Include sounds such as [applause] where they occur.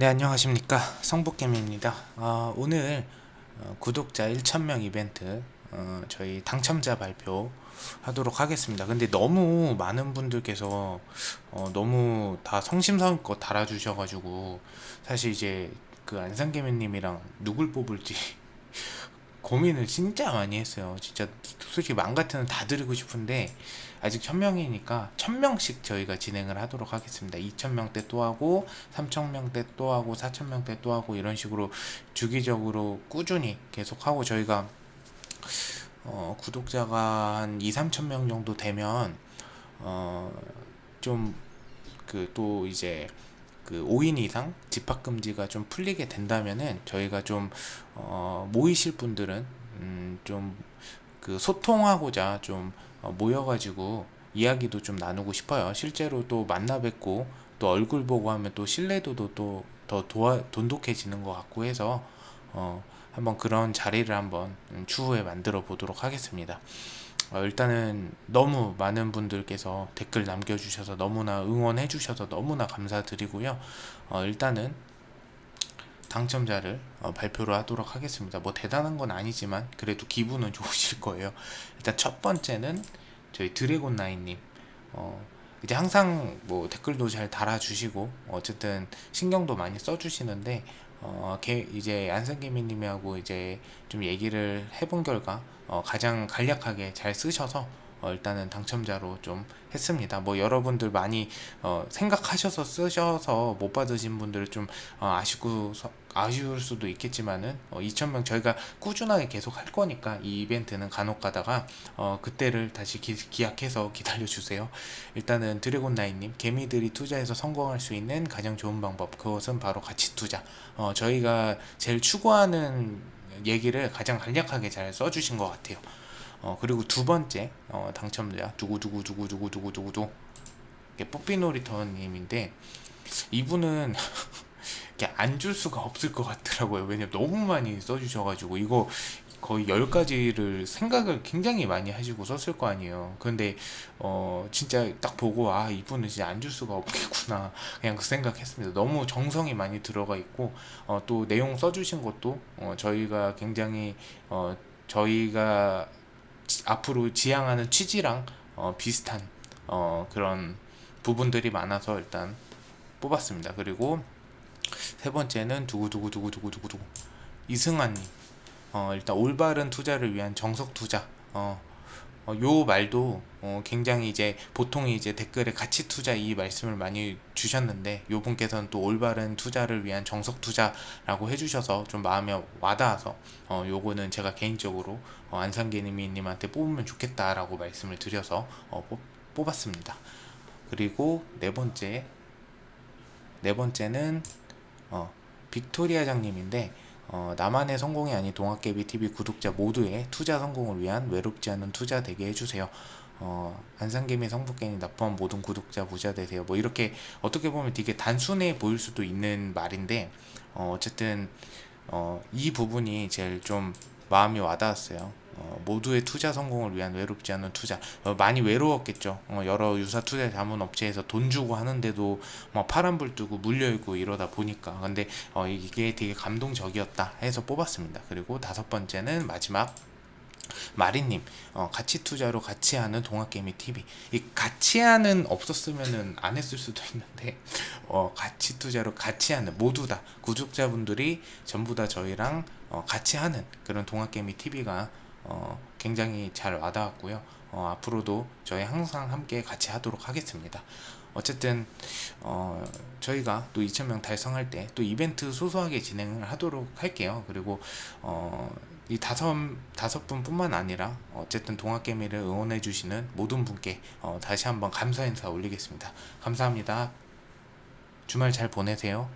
네 안녕하십니까. 성복개미입니다. 어, 오늘 어, 구독자 1000명 이벤트 어, 저희 당첨자 발표 하도록 하겠습니다. 근데 너무 많은 분들께서 어, 너무 다 성심성의껏 달아주셔가지고 사실 이제 그 안상개미님이랑 누굴 뽑을지 고민을 진짜 많이 했어요. 진짜 솔직히 맘 같으면 다 드리고 싶은데 아직 1000명이니까 1000명씩 저희가 진행을 하도록 하겠습니다. 2000명 때 또 하고 3000명 때 또 하고 4000명 때 또 하고 이런 식으로 주기적으로 꾸준히 계속 하고 저희가 어, 구독자가 한 2, 3천 명 정도 되면 어, 좀 그 또 이제 그 5인 이상 집합 금지가 좀 풀리게 된다면은 저희가 좀 어, 모이실 분들은 음, 좀 그 소통하고자 좀 어, 모여가지고 이야기도 좀 나누고 싶어요. 실제로 또 만나 뵙고 또 얼굴 보고 하면 또 신뢰도도 또 더 도와 돈독해지는 것 같고 해서 어, 한번 그런 자리를 한번 음, 추후에 만들어 보도록 하겠습니다. 어, 일단은 너무 많은 분들께서 댓글 남겨주셔서 너무나 응원해 주셔서 너무나 감사드리고요. 어, 일단은 당첨자를 어, 발표를 하도록 하겠습니다. 뭐 대단한 건 아니지만 그래도 기분은 [laughs] 좋으실 거예요. 일단 첫 번째는 저희 드래곤 나인님. 어, 이제 항상 뭐 댓글도 잘 달아주시고 어쨌든 신경도 많이 써주시는데 어, 개, 이제 안성개미님하고 이제 좀 얘기를 해본 결과 어, 가장 간략하게 잘 쓰셔서 어, 일단은 당첨자로 좀 했습니다. 뭐 여러분들 많이 어, 생각하셔서 쓰셔서 못 받으신 분들 좀 어, 아쉽고 서- 아쉬울 수도 있겠지만은 어, 2,000명 저희가 꾸준하게 계속 할 거니까 이 이벤트는 간혹 가다가 어, 그때를 다시 기, 기약해서 기다려 주세요. 일단은 드래곤 나인님 개미들이 투자해서 성공할 수 있는 가장 좋은 방법 그것은 바로 가치 투자. 어, 저희가 제일 추구하는 얘기를 가장 간략하게 잘 써주신 것 같아요. 어, 그리고 두 번째 어, 당첨자 두구두구두구두구두구두구 뽀삐 놀이터님인데 이분은 [laughs] 이렇게 안 줄 수가 없을 것 같더라고요. 왜냐면 너무 많이 써주셔가지고 이거 거의 열 가지를 생각을 굉장히 많이 하시고 썼을 거 아니에요. 근데 어 진짜 딱 보고 아 이분은 진짜 안 줄 수가 없겠구나 그냥 그 생각했습니다. 너무 정성이 많이 들어가 있고 어, 또 내용 써주신 것도 어, 저희가 굉장히 어, 저희가 지- 앞으로 지향하는 취지랑 어, 비슷한 어, 그런 부분들이 많아서 일단 뽑았습니다. 그리고 세 번째는 두구두구두구두구두구두구 이승환님 어, 일단 올바른 투자를 위한 정석 투자 어, 어, 요 말도 어, 굉장히 이제 보통 이제 댓글에 가치 투자 이 말씀을 많이 주셨는데 요 분께서는 또 올바른 투자를 위한 정석 투자라고 해주셔서 좀 마음에 와닿아서 어, 요거는 제가 개인적으로 어, 안상계님한테 뽑으면 좋겠다라고 말씀을 드려서 어, 뽑, 뽑았습니다. 그리고 네 번째 네 번째는 어, 빅토리아 장님인데 어, 나만의 성공이 아닌 동학개비 TV 구독자 모두의 투자 성공을 위한 외롭지 않은 투자 되게 해주세요. 어, 안상개미 성북개미 납포한 모든 구독자 부자 되세요. 뭐 이렇게 어떻게 보면 되게 단순해 보일 수도 있는 말인데 어, 어쨌든 어, 이 부분이 제일 좀 마음이 와닿았어요. 어, 모두의 투자 성공을 위한 외롭지 않은 투자. 어, 많이 외로웠겠죠. 어, 여러 유사 투자 자문 업체에서 돈 주고 하는데도 막 파란불 뜨고 물려있고 이러다 보니까. 근데 어, 이게 되게 감동적이었다 해서 뽑았습니다. 그리고 다섯 번째는 마지막 마리님 어, 가치 투자로 같이 하는 동학개미 TV 이 같이 하는 없었으면은 안 했을 수도 있는데 어, 가치 투자로 같이 하는 모두 다 구독자분들이 전부 다 저희랑 어, 같이 하는 그런 동학개미 TV가 어, 굉장히 잘 와닿았고요 어, 앞으로도 저희 항상 함께 같이 하도록 하겠습니다 어쨌든 어, 저희가 또 2,000명 달성할 때 또 이벤트 소소하게 진행을 하도록 할게요. 그리고 어, 이 다섯 다섯 분뿐만 아니라 어쨌든 동학개미를 응원해 주시는 모든 분께 어, 다시 한번 감사 인사 올리겠습니다. 감사합니다. 주말 잘 보내세요.